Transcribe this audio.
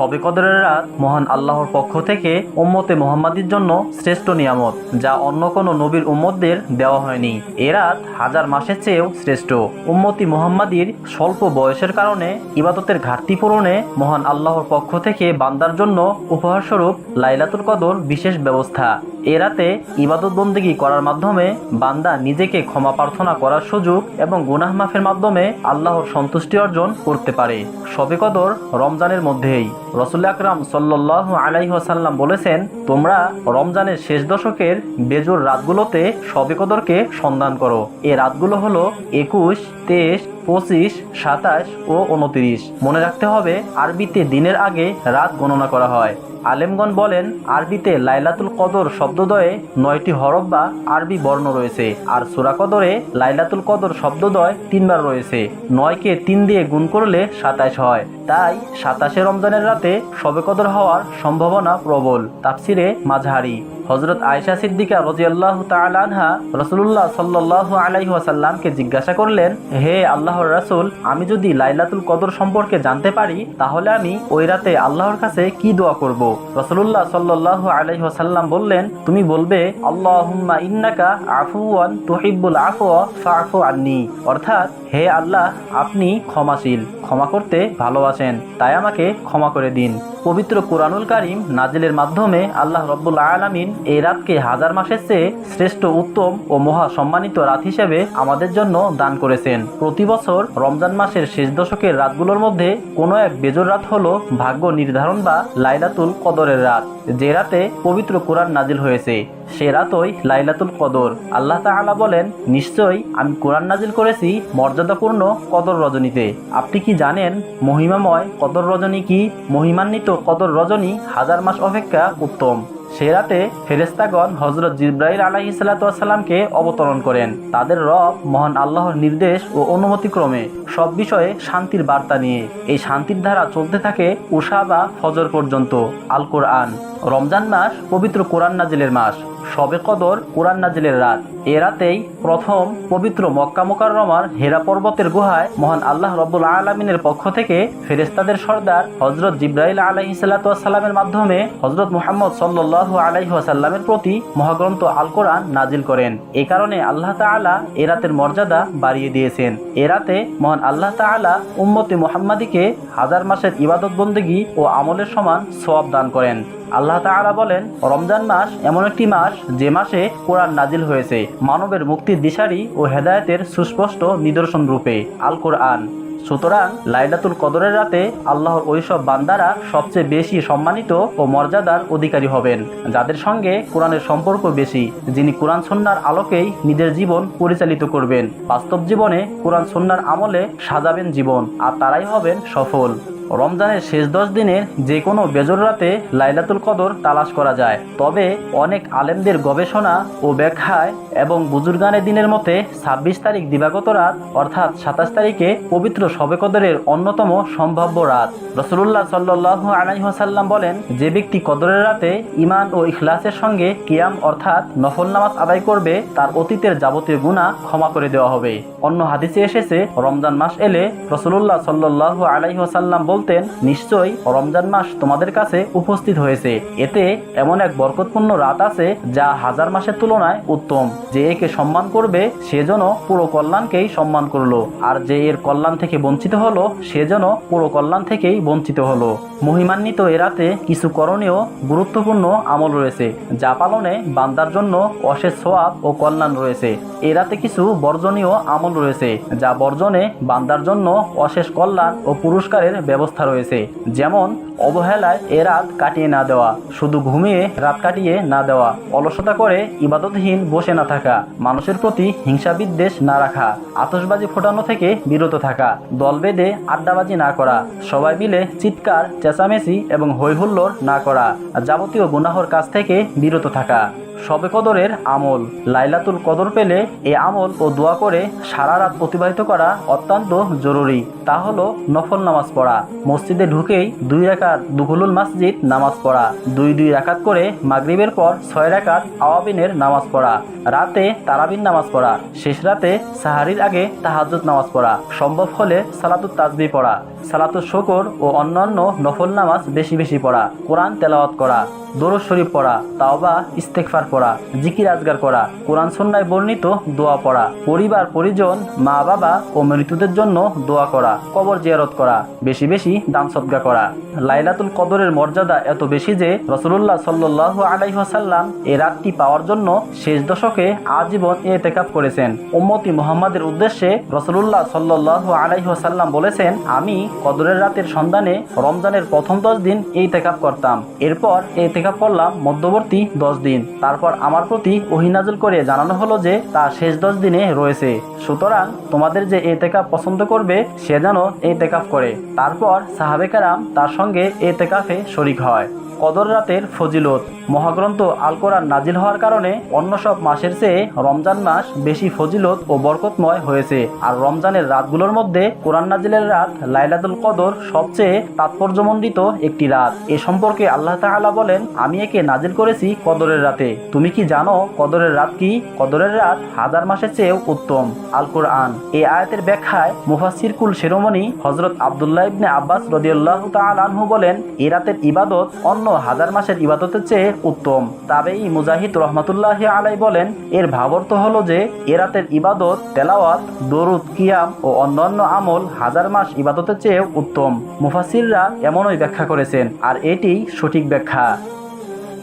শবে কদরের মহান আল্লাহর পক্ষ থেকে উম্মতে মোহাম্মদীর জন্য শ্রেষ্ঠ নিয়ামত, যা অন্য কোনো নবীর উম্মতদের দেওয়া হয়নি। এ রাত হাজার মাসের চেয়েও শ্রেষ্ঠ। উম্মতি মোহাম্মদীর স্বল্প বয়সের কারণে ইবাদতের ঘাটতি পূরণে মহান আল্লাহর পক্ষ থেকে বান্দার জন্য উপহারস্বরূপ লাইলাতুল কদর বিশেষ ব্যবস্থা। এ রাতে ইবাদত বন্দেগী করার মাধ্যমে বান্দা নিজেকে ক্ষমা প্রার্থনা করার সুযোগ এবং গুনাহ মাফের মাধ্যমে আল্লাহর সন্তুষ্টি অর্জন করতে পারে। শবে কদর রমজানের মধ্যেই রসুল আকরাম সাল্লাহ আলাইহাসাল্লাম বলেছেন, তোমরা রমজানের শেষ দশকের বেজোর রাতগুলোতে শবে কদরকে সন্ধান করো। এ রাতগুলো হলো একুশ, তেইশ, পঁচিশ, সাতাশ ও উনত্রিশ। মনে রাখতে হবে, আরবিতে দিনের আগে রাত গণনা করা হয়। আলেমগণ বলেন, আরবিতে লাইলাতুল কদর শব্দদয়ে নয়টি হরফ বা আরবি বর্ণ রয়েছে, আর সুরা কদরে লাইলাতুল কদর শব্দদয় তিনবার রয়েছে। নয়কে তিন দিয়ে গুণ করলে সাতাশ হয়। তাই সাতাশে রমজানের রাতে শবে কদর হওয়ার সম্ভাবনা প্রবল, তাফসিরে মাঝহারি হজরত আয়সা সিদ্দিকা রাজিয়াল্লাহ তালানহা রসুল্লাহ সাল্লাহ আলাইহি জিজ্ঞাসা করলেন, হে আল্লাহর রাসুল, আমি যদি লাইলাতুল কদর সম্পর্কে জানতে পারি, তাহলে আমি ওই রাতে আল্লাহর কাছে কি দোয়া করব? রসুল্লাহ সাল্লাহ আলাইহি বললেন, তুমি বলবে, আল্লাহুম্মা ইন্নাকা আফুয়ান তুহিব্বুল ফাফু আন্নি। অর্থাৎ, হে আল্লাহ, আপনি ক্ষমাশীল, ক্ষমা করতে ভালোবাসেন, তাই আমাকে ক্ষমা করে দিন। পবিত্র কোরআনুল কারিম নাজিলের মাধ্যমে আল্লাহ রব্বুল আলামিন এই রাতকে হাজার মাসের চেয়ে শ্রেষ্ঠ উত্তম ও মহা সম্মানিত রাত হিসেবে আমাদের জন্য দান করেছেন। প্রতি বছর রমজান মাসের শেষ দশকের রাতগুলোর মধ্যে কোনো এক বেজর রাত হলো ভাগ্য নির্ধারণ বা লাইলাতুল কদরের রাত। যে রাতে পবিত্র কোরআন নাজিল হয়েছে, সে রাতই লাইলাতুল কদর। আল্লাহ তাআলা বলেন, নিশ্চয়ই আমি কোরআন নাজিল করেছি মর্যাদাপূর্ণ কদর রজনীতে। আপনি কি জানেন, মহিমাময় কদর রজনী কি? মহিমান্বিত কদর রজনী হাজার মাস অপেক্ষা উত্তম। সে রাতে ফেরেস্তাগণ হজরত জিব্রাইল আলাহি ইসালাতামকে অবতরণ করেন। তাদের রব মহান আল্লাহর নির্দেশ ও অনুমতিক্রমে সব বিষয়ে শান্তির বার্তা নিয়ে। এই শান্তির ধারা চলতে থাকে উষা বা ফজর পর্যন্ত আল কোরআন রমজান মাস পবিত্র কোরআন নাজিলের মাস। শবে কদর কোরআন নাজিলের রাত। এ রাতেই প্রথম পবিত্র মক্কা মোকাররমার হেরা পর্বতের গুহায় মহান আল্লাহ রব্বুল আলমিনের পক্ষ থেকে ফেরেস্তাদের সর্দার হজরত জিব্রাইল আলহি সাল্লাতামের মাধ্যমে হজরত মুহাম্মদ সাল্লাহ আলাইসাল্লামের প্রতি মহাগ্রন্থ আল কোরআন নাজিল করেন। এ কারণে আল্লাহ তাআলা এ রাতের মর্যাদা বাড়িয়ে দিয়েছেন। এ রাতে মহান আল্লাহ তাআলা উম্মতি মোহাম্মদীকে হাজার মাসের ইবাদত বন্দেগী ও আমলের সমান সোয়াব দান করেন। আল্লাহ তাআলা বলেন, রমজান মাস এমন একটি মাস যে মাসে কোরআন নাজিল হয়েছে, মানবের মুক্তির দিশারি ও হেদায়েতের সুস্পষ্ট নিদর্শন রূপে আল কোরআন সুতরাং লাইলাতুল কদরের রাতে আল্লাহর ওইসব বান্দারা সবচেয়ে বেশি সম্মানিত ও মর্যাদার অধিকারী হবেন, যাদের সঙ্গে কোরআনের সম্পর্ক বেশি, যিনি কোরআন সন্ন্যার আলোকেই নিজের জীবন পরিচালিত করবেন। বাস্তব জীবনে কোরআন সন্ন্যার আমলে সাজাবেন জীবন, আর তারাই হবেন সফল। রমজানের শেষ দশ দিনের যে কোনো বেজর রাতে লাইলাতুল কদর তালাশ করা যায়। তবে অনেক আলেমদের গবেষণা ও ব্যাখ্যায় এবং বুজুর্গানের দিনের মতে ছাব্বিশ তারিখ দিবাগত রাত, অর্থাৎ সাতাশ তারিখে পবিত্র শবে কদরের অন্যতম সম্ভাব্য রাত। রসুল্লাহ সাল্লাহ আলাইহাসাল্লাম বলেন, যে ব্যক্তি কদরের রাতে ইমান ও ইখলাসের সঙ্গে কিয়াম, অর্থাৎ নফল নামাজ আদায় করবে, তার অতীতের যাবতীয় গুণা ক্ষমা করে দেওয়া হবে। অন্য হাদিসে এসেছে, রমজান মাস এলে রসুল্লাহ সাল্লাহ আলাইহাসাল্লাম বলতেন, নিশ্চয়ই রমজান মাস তোমাদের কাছে উপস্থিত হয়েছে। এতে এমন এক বরকতপূর্ণ রাত আছে যা হাজার মাসের তুলনায় উত্তম। যে একে সম্মান করবে সেজন্য পুরো কল্যাণকেই সম্মান করল। আর যে এর কল্যাণ থেকে বঞ্চিত হলো সেজন্য পুরো কল্যাণ থেকেই বঞ্চিত হলো। মহিমান্বিত এ রাতে কিছু করণীয় গুরুত্বপূর্ণ আমল রয়েছে, যা পালনে বান্দার জন্য অশেষ সোয়াব ও কল্যাণ রয়েছে। এ রাতে কিছু বর্জনীয় আমল রয়েছে, যা বর্জনে বান্দার জন্য অশেষ কল্যাণ ও পুরস্কারের ব্যবস্থা রয়েছে। যেমন, অবহেলায় এ রাত কাটিয়ে না দেওয়া, শুধু ঘুমিয়ে রাত কাটিয়ে না দেওয়া, অলসতা করে ইবাদতহীন বসে না থাকা, মানুষের প্রতি হিংসা বিদ্বেষ না রাখা আতসবাজি ফোটানো থেকে বিরত থাকা, দল বেঁধে আড্ডাবাজি না করা, সবাই মিলে চিৎকার, চেঁচামেচি এবং হৈহুল্লোর না করা, যাবতীয় গুনাহর কাছ থেকে বিরত থাকা। সবে কদরের আমল। লাইলাতুল কদর পেলে এ আমল ও দোয়া করে সারা রাত অতিবাহিত করা অত্যন্ত জরুরি। তা হলো নফল নামাজ পড়া। মসজিদে ঢুকেই দুই রাকাত দুহুলুল মসজিদ নামাজ পড়া। দুই দুই রাকাত করে মাগরিবের পর ছয় রাকাত আওয়াবিনের নামাজ পড়া। রাতে তারাবিন নামাজ পড়া। শেষ রাতে সাহারির আগে তাহাজ্জুদ নামাজ পড়া। সম্ভব হলে সালাতুত তাজবি পড়া। সালাতুল শকর ও অন্যান্য নফল নামাজ বেশি বেশি পড়া। কোরআন তেলাওয়াত করা। দরুদ শরীফ পড়া, তাওবা ইস্তেকফার পড়া, জিকির আজগার করা, কোরআন সন্ন্যায় বর্ণিত দোয়া পড়া, পরিবার, পরিজন মা বাবা ও মৃত্যুদের জন্য দোয়া করা, কবর জিয়ারত করা, বেশি বেশি দান সদ্গা করা। লাইলাতুল কদরের মর্যাদা এত বেশি যে রসুল্লাহ সাল্লাহ আলাইহাসাল্লাম এ রাতটি পাওয়ার জন্য শেষ দশকে আজীবন এ তেকাপ করেছেন। উম্মতি মোহাম্মদের উদ্দেশ্যে রসুল্লাহ সাল্লাহ আলাইহাসাল্লাম বলেছেন, আমি কদরের রাতের সন্ধানে রমজানের প্রথম দশ দিন এই তেকাপ করতাম। এরপর এই তেকাপ করলাম মধ্যবর্তী দশ দিন। তারপর আমার প্রতি ওহিনাজুল করে জানানো হলো যে তা শেষ দশ দিনে রয়েছে। সুতরাং তোমাদের যে এ তেকাপ পছন্দ করবে, সে যেন এই তেকাপ করে। তারপর সাহাবেকারাম তার সঙ্গে এ তেকাফে শরিক হয়। কদর রাতের ফজিলত। মহাগ্রন্থ আল কোরআন নাজিল হওয়ার কারণে অন্য সব মাসের চেয়ে রমজান মাস বেশি ফজিলত ও বরকতময় হয়েছে। আর রমজানের রাতগুলোর মধ্যে কোরআন নাজিলের রাত লাইলাতুল কদর সবচেয়ে তাৎপর্যমণ্ডিত একটি রাত। এ সম্পর্কে আল্লাহ তাআলা বলেন, আমি একে নাজিল করেছি কদরের রাতে। তুমি কি জানো কদরের রাত কি? কদরের রাত হাজার মাসের চেয়েও উত্তম। আল কোরআন এই আয়াতের ব্যাখ্যায় মুফাসসির কুল শিরোমণি হজরত আবদুল্লাহ ইবনে আব্বাস রদিয়াল্লাহু তাআলা আনহু বলেন, এ রাতের ইবাদত অন্য হাজার মাসের ইবাদতের চেয়ে উত্তম। তাবেই মুজাহিদ রহমতুল্লাহ আলাই বলেন, এর ভাবর্থ হল যে, এ রাতের ইবাদত, তেলাওয়াত, দরুদ, কিয়াম ও অন্যান্য আমল হাজার মাস ইবাদতের চেয়ে উত্তম। মুফাসিররা এমনই ব্যাখ্যা করেছেন, আর এটি সঠিক ব্যাখ্যা।